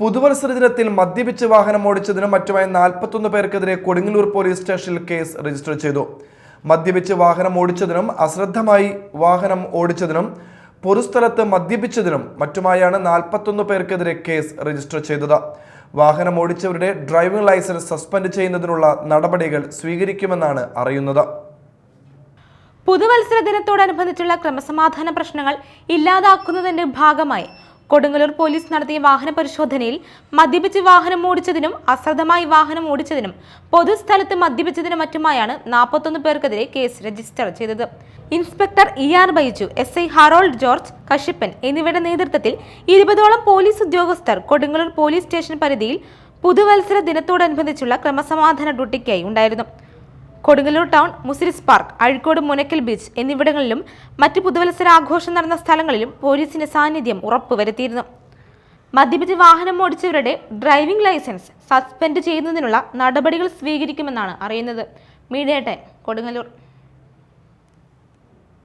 പുതുവത്സര ദിനത്തിൽ മദ്യപിച്ച് വാഹനം ഓടിച്ചതിനും മറ്റുമായി നാൽപ്പത്തൊന്ന് പേർക്കെതിരെ കൊടുങ്ങല്ലൂർ പോലീസ് സ്റ്റേഷനിൽ കേസ് രജിസ്റ്റർ ചെയ്തു. മദ്യപിച്ച് വാഹനം ഓടിച്ചതിനും അശ്രദ്ധമായി വാഹനം ഓടിച്ചതിനും പൊതുസ്ഥലത്ത് മദ്യപിച്ചതിനും മറ്റുമായാണ് നാൽപ്പത്തൊന്ന് പേർക്കെതിരെ കേസ് രജിസ്റ്റർ ചെയ്തത്. വാഹനം ഓടിച്ചവരുടെ ഡ്രൈവിംഗ് ലൈസൻസ് സസ്പെൻഡ് ചെയ്യുന്നതിനുള്ള നടപടികൾ സ്വീകരിക്കുമെന്നാണ് അറിയുന്നത്. പുതുവത്സര ദിനത്തോടനുബന്ധിച്ചുള്ള ക്രമസമാധാന പ്രശ്നങ്ങൾ ഇല്ലാതാക്കുന്നതിന്റെ ഭാഗമായി കൊടുങ്ങല്ലൂർ പോലീസ് നടത്തിയ വാഹന പരിശോധനയിൽ മദ്യപിച്ച് വാഹനം ഓടിച്ചതിനും അശ്രദ്ധമായി വാഹനം ഓടിച്ചതിനും പൊതുസ്ഥലത്ത് മദ്യപിച്ചതിനും മറ്റുമായാണ് നാൽപ്പത്തൊന്ന് പേർക്കെതിരെ കേസ് രജിസ്റ്റർ ചെയ്തത്. Inspector E R Baiju S I Harold George Kashippan എന്നിവരുടെ നേതൃത്വത്തിൽ ഇരുപതോളം പോലീസ് ഉദ്യോഗസ്ഥർ കൊടുങ്ങല്ലൂർ പോലീസ് സ്റ്റേഷൻ പരിധിയിൽ പുതുവത്സര ദിനത്തോടനുബന്ധിച്ചുള്ള ക്രമസമാധാന ഡ്യൂട്ടിക്കായി ഉണ്ടായിരുന്നു. Kodungallur town Muziris park Azhikode Munakkal beach എന്നിവിടങ്ങളിലും മറ്റ് പുതുവത്സര ആഘോഷം നടന്ന സ്ഥലങ്ങളിലും പോലീസിന്റെ സാന്നിധ്യം ഉറപ്പുവരുത്തിയിരുന്നു. മദ്യപിച്ച് വാഹനം ഓടിച്ചവരുടെ ഡ്രൈവിംഗ് ലൈസൻസ് സസ്പെൻഡ് ചെയ്യുന്നതിനുള്ള നടപടികൾ സ്വീകരിക്കുമെന്നാണ് അറിയുന്നത്. Media time Kodungallur.